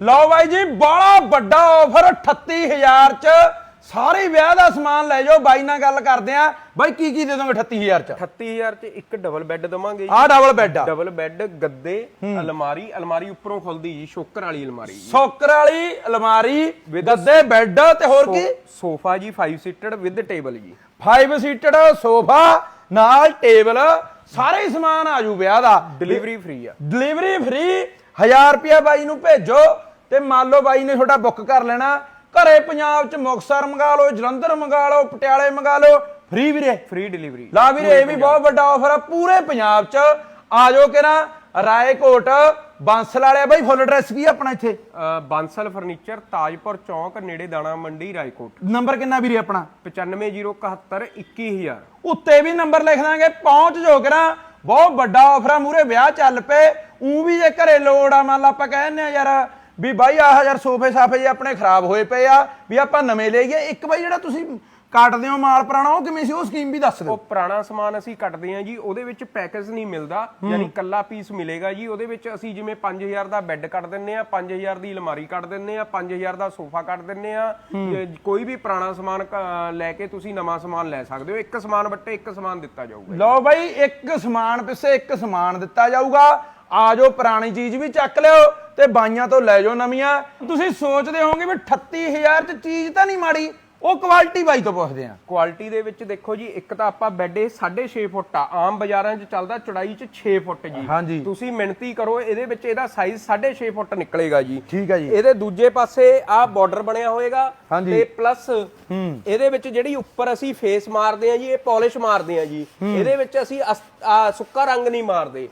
ਲਓ ਬਾਈ ਜੀ ਬੜਾ ਵੱਡਾ ਆਫਰ 38000 ਚ। ਸਾਰੇ ਵਿਆਹ ਦਾ ਸਮਾਨ ਲੈ ਜਾਓ ਬਾਈ ਨਾਲ ਗੱਲ ਕਰਦੇ ਆ। ਬਾਈ ਕੀ ਕੀ ਦੇ ਦੋਗੇ 38000 ਚ? 38000 ਚ ਇੱਕ ਡਬਲ ਬੈੱਡ ਦਵਾਂਗੇ ਆਹ ਡਬਲ ਬੈੱਡ ਆ। ਡਬਲ ਬੈੱਡ ਗੱਦੇ ਅਲਮਾਰੀ ਅਲਮਾਰੀ ਉੱਪਰੋਂ ਖੁੱਲਦੀ ਜੀ ਸ਼ੋਕਰ ਵਾਲੀ ਅਲਮਾਰੀ ਸੌਕਰ ਵਾਲੀ ਅਲਮਾਰੀ ਗੱਦੇ ਬੈੱਡ ਤੇ ਹੋਰ ਕੀ? ਸੋਫਾ ਜੀ 5 ਸੀਟਡ ਵਿਦ ਟੇਬਲ ਜੀ। 5 ਸੀਟਡ ਸੋਫਾ ਨਾਲ ਟੇਬਲ ਸਾਰੇ ਸਮਾਨ ਆਜੂ ਵਿਆਹ ਦਾ। ਡਿਲੀਵਰੀ ਫ੍ਰੀ ਆ। ਡਿਲੀਵਰੀ ਫ੍ਰੀ 1000 ਰੁਪਿਆ ਬਾਈ ਨੂੰ ਭੇਜੋ। ਤੇ ਮੰਨ ਲਓ ਬਾਈ ਨੇ ਤੁਹਾਡਾ ਬੁੱਕ ਕਰ ਲੈਣਾ ਘਰੇ ਪੰਜਾਬ ਚ ਮੁਕਤਸਰ ਮੰਗਾ ਲਓ ਜਲੰਧਰ ਮੰਗਾ ਲਓ ਪਟਿਆਲੇ ਮੰਗਾ ਲਓ ਫ੍ਰੀ ਵੀਰੇ। ਫ੍ਰੀ ਡਿਲੀਵਰੀ ਲਾ ਵੀਰੇ ਇਹ ਵੀ ਬਹੁਤ ਵੱਡਾ ਆਫਰ ਆ ਪੂਰੇ ਪੰਜਾਬ ਚ। ਆ ਜਾਓ ਕਿਰਾ ਰਾਏਕੋਟ ਬਾਂਸਲ ਵਾਲੇ ਬਾਈ ਫੁੱਲ ਐਡਰੈਸ ਕੀ ਆਪਣਾ ਇੱਥੇ? ਬਾਂਸਲ ਫਰਨੀਚਰ ਤਾਜਪੁਰ ਚੌਂਕ ਨੇੜੇ ਦਾਣਾ ਮੰਡੀ ਰਾਏਕੋਟ। ਨੰਬਰ ਕਿੰਨਾ ਵੀਰੇ ਆਪਣਾ? 95071 21000 ਉੱਤੇ ਵੀ ਨੰਬਰ ਲਿਖ ਦਾਂਗੇ ਪਹੁੰਚ ਜੋ ਕਰਾਂ ਬਹੁਤ ਵੱਡਾ ਆਫਰ ਆ ਮੂਰੇ ਵਿਆਹ ਚੱਲ ਪਏ। ਉਂ ਵੀ ਜੇ ਘਰੇ ਲੋੜ ਆ ਮੰਨ ਲਾ ਆਪਾਂ ਕਹਿੰਦੇ ਆ ਯਾਰ ਵੀ ਬਾਈ ਆਹ ਯਾਰ ਸੋਫੇ ਸਾਫੇ ਜੇ ਆਪਣੇ ਖਰਾਬ ਹੋਏ ਪਏ ਆ ਵੀ ਆਪਾਂ ਨਵੇਂ ਲਈਏ ਇੱਕ ਬਾਈ ਜਿਹੜਾ ਤੁਸੀਂ ਕੱਟਦੇ ਹੋ ਮਾਲ ਪੁਰਾਣਾ ਉਹ ਕਿਵੇਂ ਸੀ? ਉਹ ਸਕੀਮ ਵੀ ਦੱਸ ਦਿਓ। ਉਹ ਪੁਰਾਣਾ ਸਮਾਨ ਅਸੀਂ ਕੱਟਦੇ ਹਾਂ ਜੀ ਉਹਦੇ ਵਿੱਚ ਪੈਕੇਜ ਨਹੀਂ ਮਿਲਦਾ ਯਾਨੀ ਕੱਲਾ ਪੀਸ ਮਿਲੇਗਾ ਜੀ। ਉਹਦੇ ਵਿੱਚ ਅਸੀਂ ਜਿਵੇਂ 5000 ਦਾ ਬੈੱਡ ਕੱਟ ਦਿੰਨੇ ਆ 5000 ਦੀ ਅਲਮਾਰੀ ਕੱਟ ਦਿੰਨੇ ਆ 5000 ਦਾ ਸੋਫਾ ਕੱਟ ਦਿੰਨੇ ਆ ਕੋਈ ਵੀ ਪੁਰਾਣਾ ਸਮਾਨ ਲੈ ਕੇ ਤੁਸੀਂ ਨਵਾਂ ਸਮਾਨ ਲੈ ਸਕਦੇ ਹੋ। ਇੱਕ ਸਮਾਨ ਵੱਟੇ ਇੱਕ ਸਮਾਨ ਦਿੱਤਾ ਜਾਊਗਾ ਲਓ ਬਾਈ ਇੱਕ ਸਮਾਨ ਪਿੱਛੇ ਇੱਕ ਸਮਾਨ ਦਿੱਤਾ ਜਾਊਗਾ। ਆ ਜਾਓ ਪੁਰਾਣੀ ਚੀਜ਼ ਵੀ ਚੱਕ ਲਿਓ। ਤੇ ਬਾਈਆਂ ਤੋਂ ਲੈ ਜਾਓ ਨਵੀਆਂ। ਤੁਸੀਂ ਸੋਚਦੇ ਹੋਵੋਗੇ ਵੀ 38000 ਚ ਚੀਜ਼ ਤਾਂ ਨਹੀਂ ਮਾੜੀ ਉਹ ਕੁਆਲਿਟੀ ਬਾਈ ਤੋਂ ਪੁੱਛਦੇ ਆ। ਕੁਆਲਿਟੀ ਦੇ ਵਿੱਚ ਦੇਖੋ ਜੀ ਇੱਕ ਤਾਂ ਆਪਾਂ ਬੈੱਡ ਇਹ 6.5 ਫੁੱਟ ਆ ਆਮ ਬਾਜ਼ਾਰਾਂ 'ਚ ਚੱਲਦਾ ਚੌੜਾਈ 'ਚ 6 ਫੁੱਟ ਜੀ। ਤੁਸੀਂ ਮਿਣਤੀ ਕਰੋ ਇਹਦੇ ਵਿੱਚ ਇਹਦਾ ਸਾਈਜ਼ 6.5 ਫੁੱਟ ਨਿਕਲੇਗਾ ਜੀ। ਠੀਕ ਹੈ ਜੀ। ਇਹਦੇ ਦੂਜੇ ਪਾਸੇ ਆ ਬਾਰਡਰ ਬਣਿਆ ਹੋਏਗਾ ਹਾਂਜੀ। ਤੇ ਪਲੱਸ ਇਹਦੇ ਵਿੱਚ ਜਿਹੜੀ ਉੱਪਰ ਅਸੀਂ ਫੇਸ ਮਾਰਦੇ ਆ ਜੀ ਇਹ ਪਾਲਿਸ਼ ਮਾਰਦੇ ਆ ਜੀ। ਇਹਦੇ ਵਿੱਚ ਅਸੀਂ ਸੁੱਕਾ ਰੰਗ ਨਹੀਂ ਮਾਰਦੇ।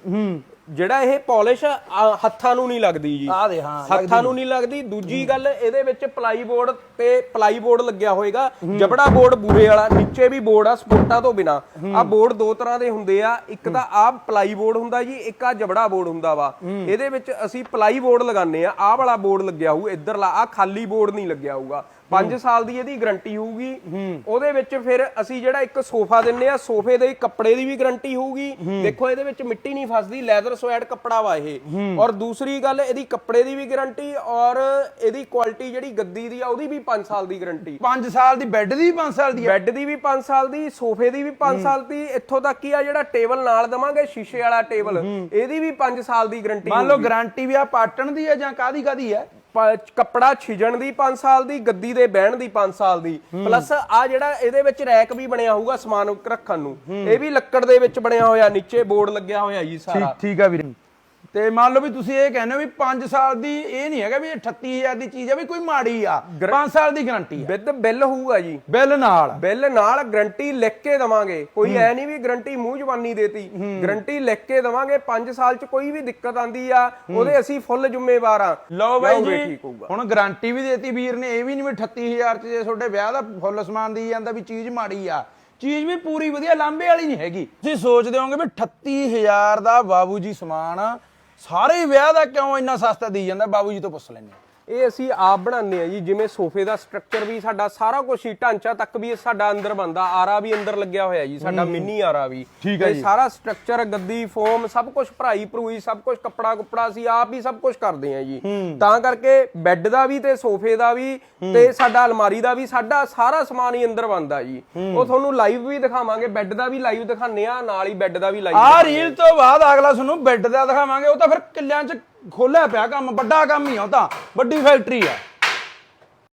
ਜਿਹੜਾ ਇਹ ਪਾਲਿਸ਼ ਹੱਥਾਂ ਨੂੰ ਨਹੀਂ ਲੱਗਦੀ ਜੀ। ਆ ਦੇ ਹਾਂ ਹੱਥਾਂ ਨੂੰ ਨਹੀਂ ਲੱਗਦੀ। ਦੂਜੀ ਗੱਲ ਇਹਦੇ ਵਿੱਚ ਪਲਾਈ ਬੋਰਡ ਤੇ ਪਲਾਈ ਬੋਰਡ ਲੱਗਿਆ ਹੋਏਗਾ। ਜਬੜਾ ਬੋਰਡ ਬੂਰੇ ਵਾਲਾ ਨੀਚੇ ਵੀ ਬੋਰਡ ਆ ਸਪੋਰਟਾਂ ਤੋਂ ਬਿਨਾ। ਆ ਬੋਰਡ ਦੋ ਤਰ੍ਹਾਂ ਦੇ ਹੁੰਦੇ ਆ। ਇੱਕ ਤਾਂ ਆ ਪਲਾਈ ਬੋਰਡ ਹੁੰਦਾ ਜੀ ਇੱਕ ਆ ਜਬੜਾ ਬੋਰਡ ਹੁੰਦਾ ਵਾ। ਇਹਦੇ ਵਿੱਚ ਅਸੀਂ ਪਲਾਈ ਬੋਰਡ ਲਗਾਉਂਦੇ ਆ। ਆਹ ਵਾਲਾ ਬੋਰਡ ਲੱਗਿਆ ਹੋਊ ਇੱਧਰਲਾ ਆ ਖਾਲੀ ਬੋਰਡ ਨਹੀਂ ਲੱਗਿਆ ਹੋਊਗਾ। 5 ਸਾਲ ਦੀ ਇਹਦੀ ਗਾਰੰਟੀ ਹੋਊਗੀ। ਉਹਦੇ ਵਿੱਚ ਫਿਰ ਅਸੀਂ ਜਿਹੜਾ ਇੱਕ ਸੋਫਾ ਦਿੰਨੇ ਆ ਸੋਫੇ ਦੇ ਕੱਪੜੇ ਦੀ ਵੀ ਗਾਰੰਟੀ ਹੋਊਗੀ। ਦੇਖੋ ਇਹਦੇ ਵਿੱਚ ਮਿੱਟੀ ਨਹੀਂ ਫਸਦੀ ਲੈਦਰ ਸਵੈਟ ਕੱਪੜਾ ਵਾ ਇਹ। ਔਰ ਦੂਸਰੀ ਗੱਲ ਇਹਦੀ ਕੱਪੜੇ ਦੀ ਵੀ ਗਾਰੰਟੀ ਔਰ ਇਹਦੀ ਕੁਆਲਿਟੀ ਜਿਹੜੀ ਗੱਦੀ ਦੀ ਆ ਉਹਦੀ ਵੀ 5 ਸਾਲ ਦੀ ਗਾਰੰਟੀ। 5 ਸਾਲ ਦੀ ਬੈੱਡ ਦੀ 5 ਸਾਲ ਦੀ ਆ? ਬੈੱਡ ਦੀ ਵੀ 5 ਸਾਲ ਦੀ ਸੋਫੇ ਦੀ ਵੀ 5 ਸਾਲ ਦੀ ਇੱਥੋਂ ਤੱਕ ਹੀ ਆ ਜਿਹੜਾ ਟੇਬਲ ਨਾਲ ਦਵਾਂਗੇ ਸ਼ੀਸ਼ੇ ਵਾਲਾ ਟੇਬਲ ਇਹਦੀ ਵੀ 5 ਸਾਲ ਦੀ ਗਾਰੰਟੀ ਮੰਨ ਲਓ ਗਾਰੰਟੀ ਵੀ ਆ ਪਾਟਣ ਦੀ ਹੈ ਜਾਂ ਕਾਦੀ ਕਾਦੀ ਹੈ ਕੱਪੜਾ ਛਿਜਣ ਦੀ 5 ਸਾਲ ਦੀ ਗੱਦੀ ਦੇ ਬਹਿਣ ਦੀ 5 ਸਾਲ ਦੀ। ਪਲੱਸ ਆ ਜਿਹੜਾ ਇਹਦੇ ਵਿੱਚ ਰੈਕ ਵੀ ਬਣਿਆ ਹੋਊਗਾ ਸਮਾਨ ਰੱਖਣ ਨੂੰ। ਇਹ ਵੀ ਲੱਕੜ ਦੇ ਵਿੱਚ ਬਣਿਆ ਹੋਇਆ ਨੀਚੇ ਬੋਰਡ ਲੱਗਿਆ ਹੋਇਆ ਜੀ ਸਾਰਾ। ਠੀਕ ਠੀਕ ਆ ਵੀਰੇ। ਤੇ ਮੰਨ ਲਓ ਵੀ ਤੁਸੀਂ ਇਹ ਕਹਿੰਦੇ ਹੋ ਵੀ 5 ਸਾਲ ਦੀ ਇਹ ਨਹੀਂ ਹੈਗਾ ਵੀ ਇਹ 38000 ਦੀ ਚੀਜ਼ ਹੈ ਵੀ ਕੋਈ ਮਾੜੀ ਆ। 5 ਸਾਲ ਦੀ ਗਾਰੰਟੀ ਆ। ਵਿਦ ਬਿੱਲ ਹੋਊਗਾ ਜੀ। ਬਿੱਲ ਨਾਲ। ਬਿੱਲ ਨਾਲ ਗਰੰਟੀ ਲਿਖ ਕੇ ਦਵਾਂਗੇ। ਕੋਈ ਐ ਨਹੀਂ ਵੀ ਗਰੰਟੀ ਮੂੰਹ ਜ਼ਬਾਨੀ ਦੇਤੀ। ਗਰੰਟੀ ਲਿਖ ਕੇ ਦਵਾਂਗੇ 5 ਸਾਲ ਚ ਕੋਈ ਵੀ ਦਿੱਕਤ ਆਂਦੀ ਆ ਉਹਦੇ ਅਸੀਂ ਫੁੱਲ ਜ਼ਿੰਮੇਵਾਰ ਆ। ਲਓ ਬਾਈ ਜੀ ਹੁਣ ਗਾਰੰਟੀ ਵੀ ਦੇਤੀ ਵੀਰ ਨੇ ਇਹ ਵੀ ਨਹੀਂ ਵੀ 38000 ਚ ਜੇ ਤੁਹਾਡੇ ਵਿਆਹ ਦਾ ਫੁੱਲ ਸਮਾਨ ਦੀ ਜਾਂਦਾ ਵੀ ਚੀਜ਼ ਮਾੜੀ ਆ। ਚੀਜ਼ ਵੀ ਪੂਰੀ ਵਧੀਆ ਲਾਂਬੇ ਵਾਲੀ ਨਹੀਂ ਹੈਗੀ। ਤੁਸੀਂ ਸੋਚਦੇ ਹੋਵੋਗੇ ਵੀ 38000 ਦਾ ਬਾਬੂ ਜੀ ਸਮਾਨ ਸਾਰੇ ਵਿਆਹ ਦਾ ਕਿਉਂ ਇੰਨਾ ਸਸਤਾ ਦੀ ਜਾਂਦਾ ਬਾਬੂ ਜੀ ਤੋਂ ਪੁੱਛ ਲੈਂਦੇ ਹਾਂ। ਇਹ ਅਸੀਂ ਆਪ ਬਣਾਉਂਦੇ ਆ ਜੀ ਜਿਵੇਂ ਸੋਫੇ ਦਾ ਸਟਰਕਚਰ ਵੀ ਸਾਡਾ ਸਾਰਾ ਕੁਝ ਹੀ ਢਾਂਚਾ ਤੱਕ ਵੀ ਇਹ ਸਾਡਾ ਅੰਦਰ ਬੰਦਾ ਆਰਾ ਵੀ ਅੰਦਰ ਲੱਗਿਆ ਹੋਇਆ ਜੀ ਸਾਡਾ ਮਿੰਨੀ ਆਰਾ ਵੀ। ਤੇ। ਸਾਰਾ ਸਟਰਕਚਰ ਗੱਦੀ ਫੋਮ ਸਭ ਕੁਝ ਭਰਾਈ ਭਰੂਈ ਸਭ ਕੁਝ ਕੱਪੜਾ ਕੁਪੜਾ ਅਸੀਂ ਆਪ ਹੀ ਸਭ ਕੁਝ ਕਰਦੇ ਆ ਜੀ। ਤਾਂ ਕਰਕੇ ਬੈੱਡ ਦਾ ਵੀ ਤੇ ਸੋਫੇ ਦਾ ਵੀ ਤੇ ਸਾਡਾ ਅਲਮਾਰੀ ਦਾ ਵੀ ਸਾਡਾ ਸਾਰਾ ਸਮਾਨ ਹੀ ਅੰਦਰ ਬੰਦਾ ਜੀ। ਉਹ ਤੁਹਾਨੂੰ ਲਾਈਵ ਵੀ ਦਿਖਾਵਾਂਗੇ ਬੈੱਡ ਦਾ ਵੀ ਲਾਈਵ ਦਿਖਾਉਂਦੇ ਆ ਨਾਲ ਹੀ ਬੈੱਡ ਦਾ ਵੀ ਲਾਈਵ ਆਹ ਰੀਲ ਤੋਂ ਬਾਅਦ ਅਗਲਾ ਤੁਹਾਨੂੰ ਬੈੱਡ ਦਾ ਦਿਖਾਵਾਂਗੇ ਉਹ ਤਾਂ ਫਿਰ ਕਿੱਲਿਆਂ 'ਚ ਖੋਲਿਆ ਪਿਆ ਕੰਮ ਵੱਡਾ ਕੰਮ ਹੀ ਆ ਉਹ ਤਾਂ। ਵੱਡੀ ਫੈਕਟਰੀ ਆ।